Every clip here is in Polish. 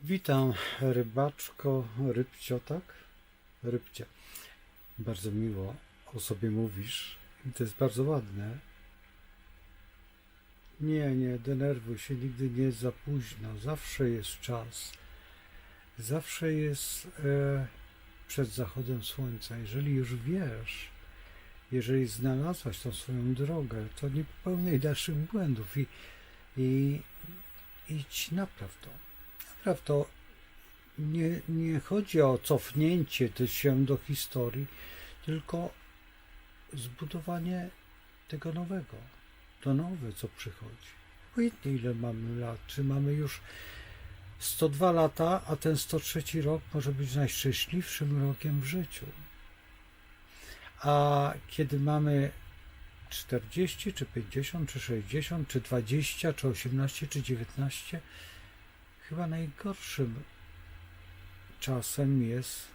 Witam rybaczko, rybcio, tak? Rybcie. Bardzo miło o sobie mówisz i to jest bardzo ładne. Nie, nie, denerwuj się, nigdy nie jest za późno, zawsze jest czas. Zawsze jest e, przed zachodem słońca. Jeżeli już wiesz, jeżeli znalazłaś tą swoją drogę, to nie popełniaj dalszych błędów i, i idź napraw to. Napraw to. Nie, nie chodzi o cofnięcie się do historii, tylko zbudowanie tego nowego. To nowe, co przychodzi. Obojętnie ile mamy lat, czy mamy już 102 lata, a ten 103 rok może być najszczęśliwszym rokiem w życiu. A kiedy mamy 40, czy 50, czy 60, czy 20, czy 18, czy 19, chyba najgorszym czasem jest,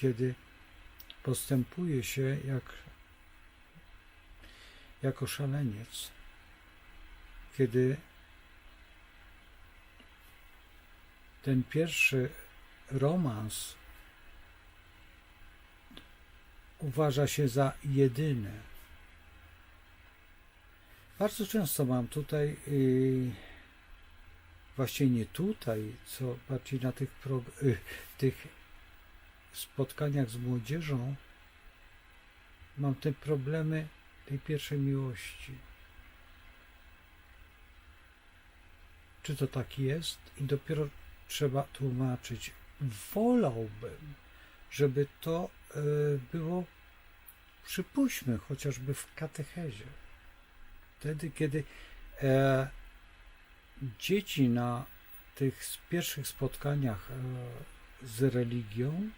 kiedy postępuje się jak jako szaleniec, kiedy ten pierwszy romans uważa się za jedyny. Bardzo często mam tutaj, yy, właściwie nie tutaj, co bardziej na tych, yy, tych spotkaniach z młodzieżą, mam te problemy tej pierwszej miłości. Czy to tak jest? I dopiero trzeba tłumaczyć. Wolałbym, żeby to e, było, przypuśćmy, chociażby w katechezie. Wtedy, kiedy e, dzieci na tych pierwszych spotkaniach e, z religią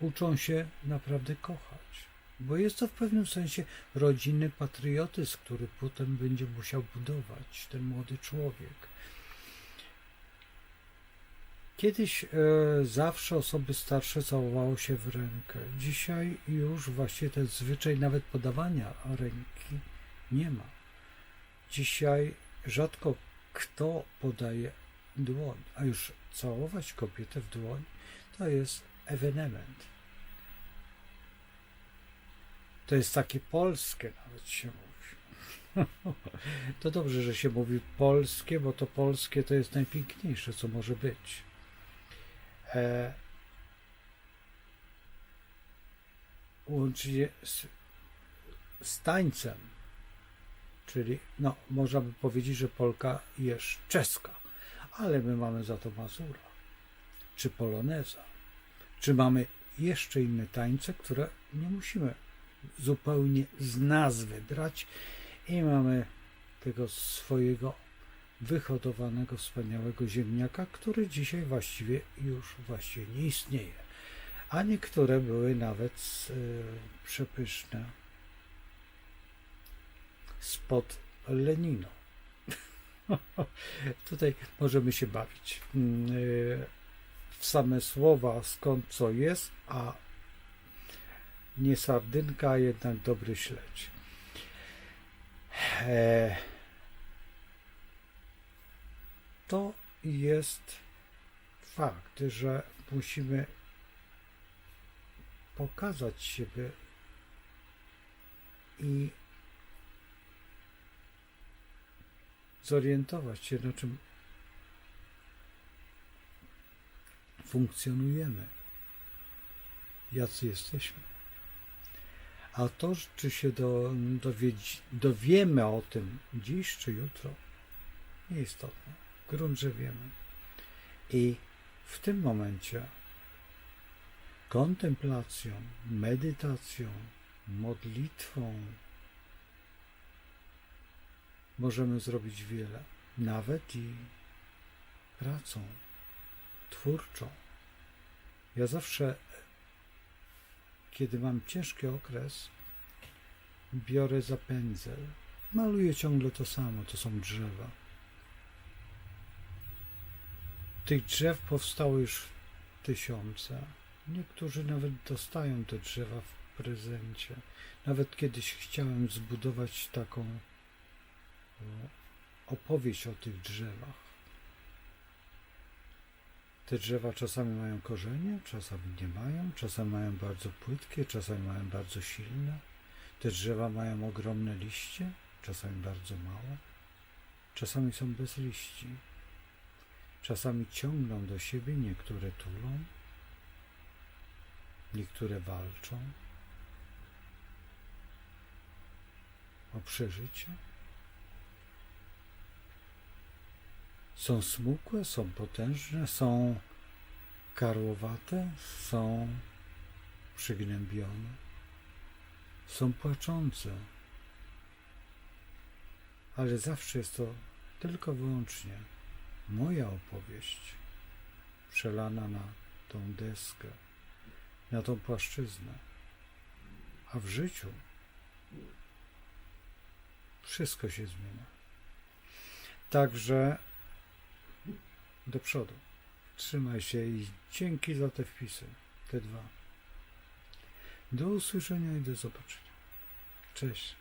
uczą się naprawdę kochać. Bo jest to w pewnym sensie rodzinny patriotyzm, który potem będzie musiał budować ten młody człowiek. Kiedyś e, zawsze osoby starsze całowało się w rękę. Dzisiaj już właściwie ten zwyczaj nawet podawania ręki nie ma. Dzisiaj rzadko kto podaje dłoń, a już całować kobietę w dłoń to jest ewenement. To jest takie polskie nawet się mówi. To dobrze, że się mówi polskie, bo to polskie to jest najpiękniejsze, co może być. E, łącznie z, z tańcem, czyli no, można by powiedzieć, że Polka jest czeska, ale my mamy za to Mazura, czy Poloneza, czy mamy jeszcze inne tańce, które nie musimy zupełnie z nazwy brać i mamy tego swojego wyhodowanego, wspaniałego ziemniaka, który dzisiaj właściwie już właściwie nie istnieje. A niektóre były nawet e, przepyszne spod Lenino. Tutaj możemy się bawić mm, e, w same słowa, skąd co jest, a nie sardynka, a jednak dobry śledź. E, to jest fakt, że musimy pokazać siebie i zorientować się, na czym funkcjonujemy, jacy jesteśmy. A to, czy się do, dowiedz, dowiemy o tym dziś czy jutro, nieistotne. Grunt, że wiemy. I w tym momencie kontemplacją, medytacją, modlitwą możemy zrobić wiele, nawet i pracą twórczą. Ja zawsze, kiedy mam ciężki okres, biorę za pędzel. Maluję ciągle to samo, to są drzewa. Tych drzew powstało już tysiące. Niektórzy nawet dostają te drzewa w prezencie. Nawet kiedyś chciałem zbudować taką opowieść o tych drzewach. Te drzewa czasami mają korzenie, czasami nie mają, czasami mają bardzo płytkie, czasami mają bardzo silne. Te drzewa mają ogromne liście, czasami bardzo małe, czasami są bez liści. Czasami ciągną do siebie, niektóre tulą, niektóre walczą o przeżycie. Są smukłe, są potężne, są karłowate, są przygnębione, są płaczące, ale zawsze jest to tylko wyłącznie moja opowieść przelana na tą deskę, na tą płaszczyznę. A w życiu wszystko się zmienia. Także do przodu. Trzymaj się i dzięki za te wpisy, te dwa. Do usłyszenia i do zobaczenia. Cześć.